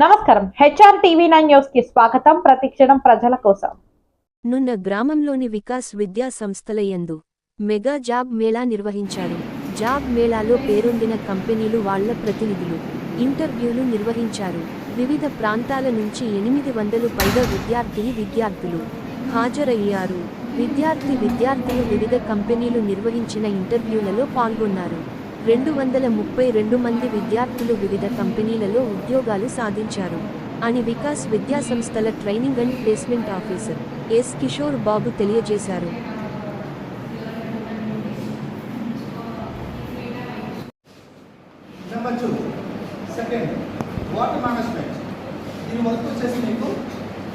నమస్కారం. HR TV nine న్యూస్కి స్వాగతం. ప్రతిక్షణం ప్రజల కోసం. నున్న గ్రామంలోని వికాస్ విద్యా సంస్థల యందు మెగా జాబ్ మేళా నిర్వహించారు. జాబ్ మేళాలో పేరొందిన కంపెనీలు వాళ్ళ ప్రతినిధులు ఇంటర్వ్యూలు నిర్వహించారు. వివిధ ప్రాంతాల నుంచి ఎనిమిది వందలు పైగా విద్యార్థిని విద్యార్థులు హాజరయ్యారు. విద్యార్థి విద్యార్థులు వివిధ కంపెనీలు నిర్వహించిన ఇంటర్వ్యూలలో పాల్గొన్నారు. రెండు వందల ముప్పై రెండు మంది విద్యార్థులు వివిధ కంపెనీలలో ఉద్యోగాలు సాధించారు. అని వికాస్ విద్యా సంస్థల training and placement officer S Kishore Babu తెలియజేశారు. సెకండ్ వాటర్ మేనేజ్మెంట్ దీని వర్క్ వచ్చేసి మీకు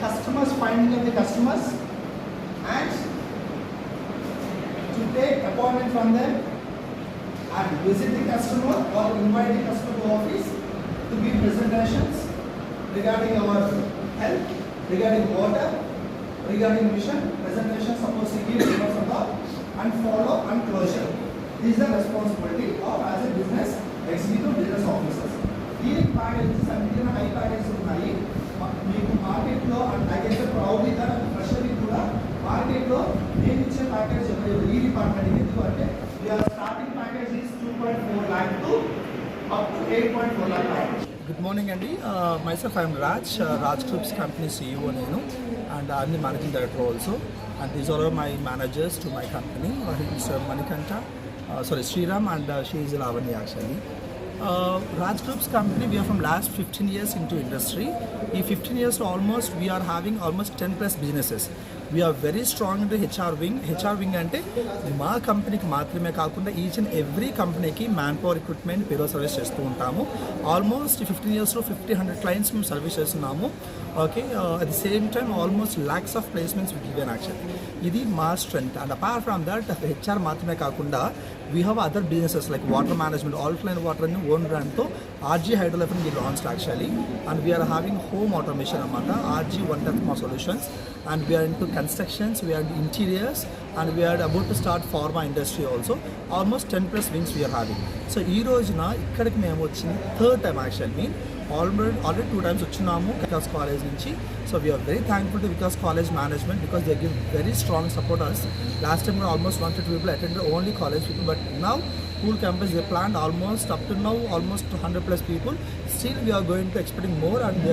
customers finding the customers and to take appointment from them and visit the customer or invite the customer to office to give presentations regarding our health, regarding water, regarding mission presentation supposed to give papers of the and follow and closure. This is the responsibility of as a business executive business officers. దీనికి packages అంటే high packages ఉన్నాయి మ- మీకు మార్కెట్లో and I proudly that ఫ్రెషర్కి కూడా మార్కెట్లో నేను ఇచ్చే ప్యాకేజ్ చెప్పలేదు ఈ డిపార్ట్మెంట్ ఎందుకంటే వీఆర్ స్టార్ట్ గుడ్ మార్నింగ్ అండి myself I'm Raj Raj groups company CEO నేను and I'm the managing director also and these are my managers to my company Manikanta sorry Sriram and she is Lavanya actually Raj groups company we're from last fifteen years in to industry ఈ fifteen ఇయర్స్లో almost we're having almost ten plus businesses we're very strong in HR wing HR wing అంటే మా కంపెనీకి మాత్రమే కాకుండా each and every కంపెనీకి man power recruitment payroll service చేస్తూ ఉంటాము. ఆల్మోస్ట్ ఫిఫ్టీన్ ఇయర్స్లో ఫిఫ్టీ హండ్రెడ్ క్లయింట్స్ మేము సర్వీస్ చేస్తున్నాము. Okay at the same time almost lakhs of placements with given action ఇది మా strength and apart from that HR మాత్రమే కాకుండా we have other businesses like water management Alfline water అని own బ్రాండ్తో RG హైడ్రోలెఫిన్ we launch actually and we're having home automation అనమాట RG one టెత్ మా solutions and we're in to constructions we're interiors and we're about to start pharma industry also almost ten plus wings we're having so ఈ రోజున ఇక్కడికి మేము వచ్చింది third time actual mean already already two times వచ్చినాము Vikas college నుంచి. So we're very thankful to Vikas college management because they give very strong support us last time కూడా almost one fifty people attend only college people but now school campus they planned almost up to now almost 100 plus people. Still we are going to expecting more and we are